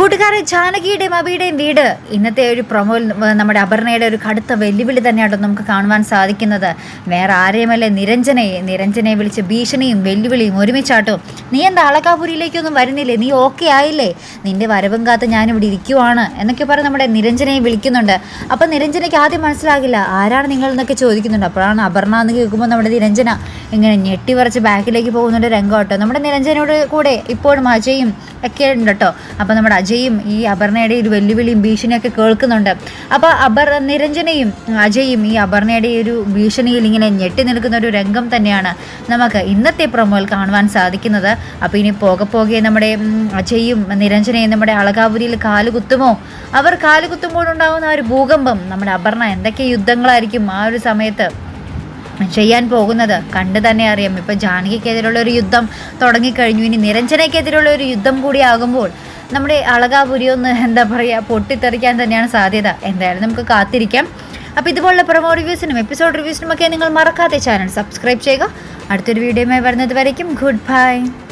കൂട്ടുകാരെ ജാനകിയുടെയും അബിയുടെയും വീട്. ഇന്നത്തെ ഒരു പ്രൊമോയിൽ നമ്മുടെ അപർണയുടെ ഒരു കടുത്ത വെല്ലുവിളി തന്നെയാണ് നമുക്ക് കാണുവാൻ സാധിക്കുന്നത്. വേറെ ആരെയുമല്ല നിരഞ്ജനയെ നിരഞ്ജനയെ വിളിച്ച് ഭീഷണിയും വെല്ലുവിളിയും ഒരുമിച്ചാട്ടോ. നീ എന്താ അളക്കാപുരിയിലേക്കൊന്നും വരുന്നില്ലേ? നീ ഓക്കെ ആയില്ലേ? നിന്റെ വരവും കാത്ത് ഞാനിവിടെ ഇരിക്കുവാണ് എന്നൊക്കെ പറഞ്ഞ് നമ്മുടെ നിരഞ്ജനയെ വിളിക്കുന്നുണ്ട്. അപ്പം നിരഞ്ജനയ്ക്ക് ആദ്യം മനസ്സിലാകില്ല ആരാണ് നിങ്ങൾ എന്നൊക്കെ ചോദിക്കുന്നുണ്ട്. അപ്പോഴാണ് അപർണ എന്ന് കേൾക്കുമ്പോൾ നമ്മുടെ നിരഞ്ജന ഇങ്ങനെ ഞെട്ടി പറിച്ച് ബാക്കിലേക്ക് പോകുന്നൊരു രംഗം കേട്ടോ. നമ്മുടെ നിരഞ്ജനോട് കൂടെ ഇപ്പോഴും അജയും ഒക്കെ ഉണ്ട് കേട്ടോ. അപ്പോൾ നമ്മുടെ അജയും ഈ അപർണയുടെ ഒരു വെല്ലുവിളിയും ഭീഷണിയൊക്കെ കേൾക്കുന്നുണ്ട്. അപ്പോൾ അപർ നിരഞ്ജനയും അജയും ഈ അപർണയുടെ ഒരു ഭീഷണിയിൽ ഇങ്ങനെ ഞെട്ടി നിൽക്കുന്ന ഒരു രംഗം തന്നെയാണ് നമുക്ക് ഇന്നത്തെ പ്രൊമോയിൽ കാണുവാൻ സാധിക്കുന്നത്. അപ്പോൾ ഇനി പോകെ പോകെ നമ്മുടെ അജയും നിരഞ്ജനയും നമ്മുടെ അളകാപുരിയിൽ കാലുകുത്തുമോ? അവർ കാലുകുത്തുമ്പോഴുണ്ടാകുന്ന ആ ഒരു ഭൂകമ്പം നമ്മുടെ അപർണ എന്തൊക്കെ യുദ്ധങ്ങളായിരിക്കും ആ ഒരു സമയത്ത് ചെയ്യാൻ പോകുന്നത്. കണ്ട് തന്നെ അറിയാം. ഇപ്പം ജാനകിക്കെതിരുള്ള ഒരു യുദ്ധം തുടങ്ങിക്കഴിഞ്ഞു. ഇനി നിരഞ്ജനയ്ക്കെതിരുള്ള ഒരു യുദ്ധം കൂടി ആകുമ്പോൾ നമ്മുടെ അളകാപുരി ഒന്ന് എന്താ പറയുക പൊട്ടിത്തെറിക്കാൻ തന്നെയാണ് സാധ്യത. എന്തായാലും നമുക്ക് കാത്തിരിക്കാം. അപ്പോൾ ഇതുപോലുള്ള പ്രൊമോ റിവ്യൂസിനും എപ്പിസോഡ് റിവ്യൂസിനും ഒക്കെ നിങ്ങൾ മറക്കാതെ ചാനൽ സബ്സ്ക്രൈബ് ചെയ്യുക. അടുത്തൊരു വീഡിയോയുമായി വരുന്നത് വരയ്ക്കും. Good bye